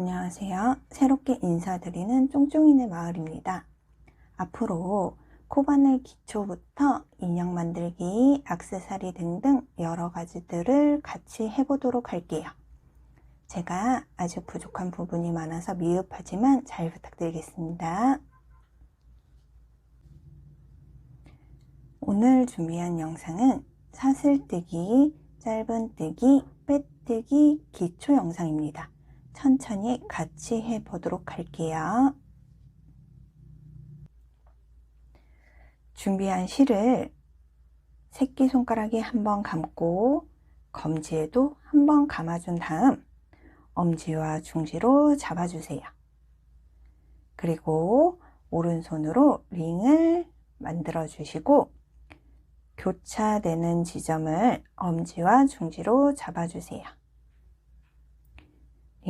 안녕하세요. 새롭게 인사드리는 쫑쫑이네 마을입니다. 앞으로 코바늘 기초부터 인형 만들기, 악세사리 등등 여러 가지들을 같이 해보도록 할게요. 제가 아주 부족한 부분이 많아서 미흡하지만 잘 부탁드리겠습니다. 오늘 준비한 영상은 사슬뜨기, 짧은뜨기, 빼뜨기 기초 영상입니다. 천천히 같이 해 보도록 할게요. 준비한 실을 새끼손가락에 한번 감고 검지에도 한번 감아준 다음 엄지와 중지로 잡아주세요. 그리고 오른손으로 링을 만들어 주시고 교차되는 지점을 엄지와 중지로 잡아주세요.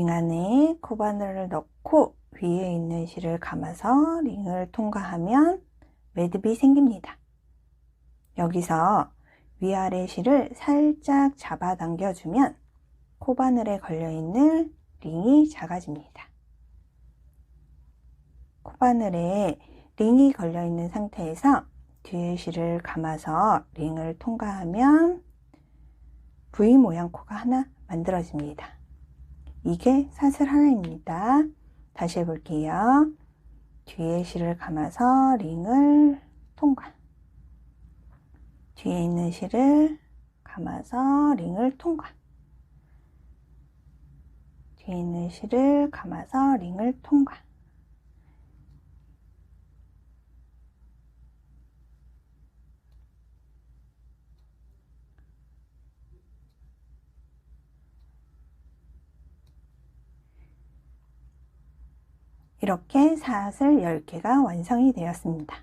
링 안에 코바늘을 넣고 위에 있는 실을 감아서 링을 통과하면 매듭이 생깁니다. 여기서 위아래 실을 살짝 잡아당겨주면 코바늘에 걸려있는 링이 작아집니다. 코바늘에 링이 걸려있는 상태에서 뒤에 실을 감아서 링을 통과하면 V 모양 코가 하나 만들어집니다. 이게 사슬 하나입니다. 다시 해볼게요. 뒤에 실을 감아서 링을 통과. 뒤에 있는 실을 감아서 링을 통과. 뒤에 있는 실을 감아서 링을 통과. 이렇게 사슬 10개가 완성이 되었습니다.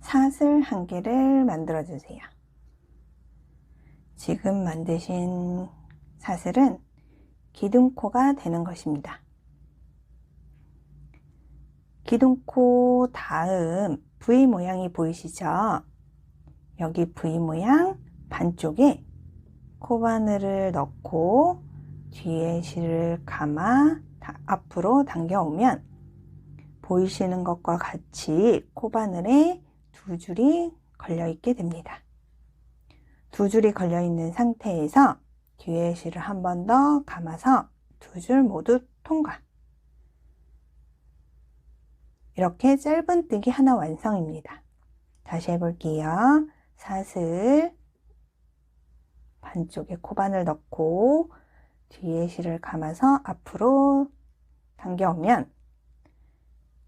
사슬 한 개를 만들어 주세요. 지금 만드신 사슬은 기둥코가 되는 것입니다. 기둥코 다음 V 모양이 보이시죠? 여기 V 모양 반쪽에 코바늘을 넣고 뒤에 실을 감아 앞으로 당겨오면 보이시는 것과 같이 코바늘에 두 줄이 걸려 있게 됩니다. 두 줄이 걸려 있는 상태에서 뒤에 실을 한 번 더 감아서 두 줄 모두 통과. 이렇게 짧은 뜨기 하나 완성입니다. 다시 해볼게요. 사슬 반쪽에 코바늘 넣고 뒤에 실을 감아서 앞으로 당겨오면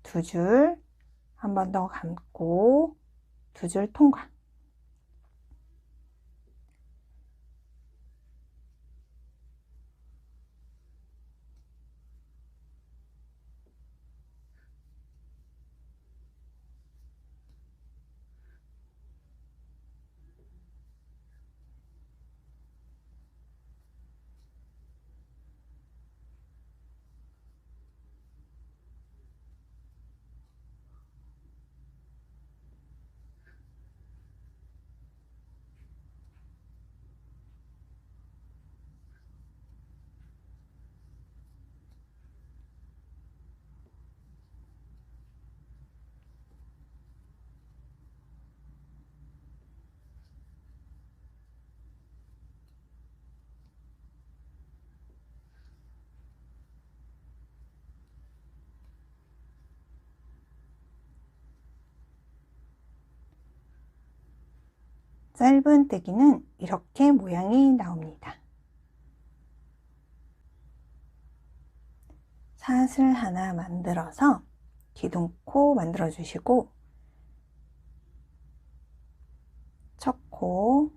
두 줄 한 번 더 감고 두 줄 통과 짧은 뜨기는 이렇게 모양이 나옵니다. 사슬 하나 만들어서 기둥코 만들어 주시고 첫코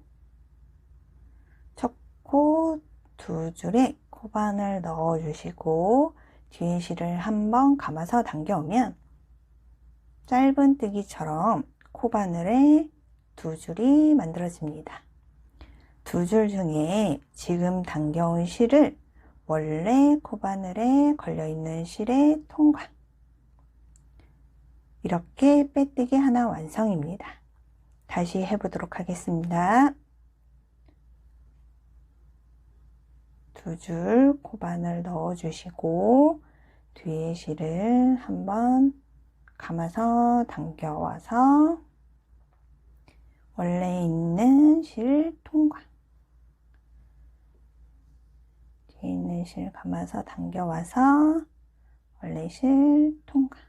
첫코 두 줄에 코반을 넣어 주시고 뒤에 실을 한번 감아서 당겨오면 짧은 뜨기처럼 코바늘에 두 줄이 만들어집니다. 두 줄 중에 지금 당겨온 실을 원래 코바늘에 걸려있는 실에 통과. 이렇게 빼뜨기 하나 완성입니다. 다시 해보도록 하겠습니다. 두 줄 코바늘 넣어 주시고 뒤에 실을 한번 감아서 당겨와서 원래 있는 실 통과 뒤에 있는 실 감아서 당겨와서 원래 실 통과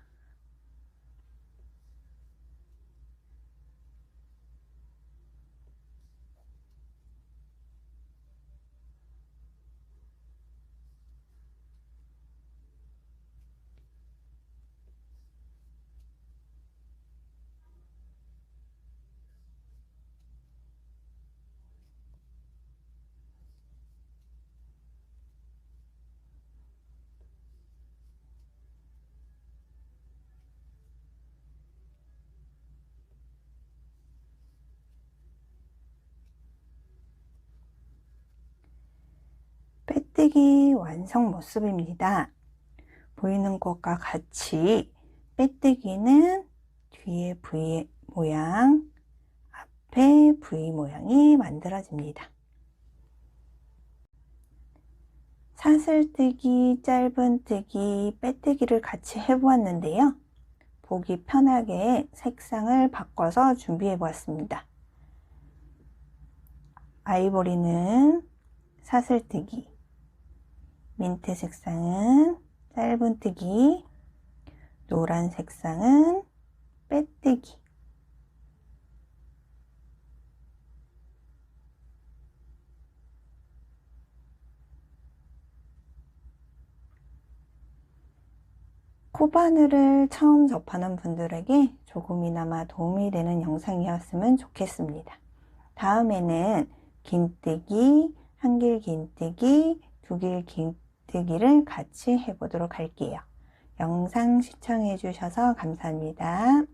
빼뜨기 완성 모습입니다. 보이는 것과 같이 빼뜨기는 뒤에 V 모양, 앞에 V 모양이 만들어집니다. 사슬뜨기, 짧은뜨기, 빼뜨기를 같이 해보았는데요. 보기 편하게 색상을 바꿔서 준비해 보았습니다. 아이보리는 사슬뜨기, 민트 색상은 짧은뜨기, 노란 색상은 빼뜨기. 코바늘을 처음 접하는 분들에게 조금이나마 도움이 되는 영상이었으면 좋겠습니다. 다음에는 긴뜨기, 한길 긴뜨기, 두길 긴뜨 기를 같이 해보도록 할게요. 영상 시청해 주셔서 감사합니다.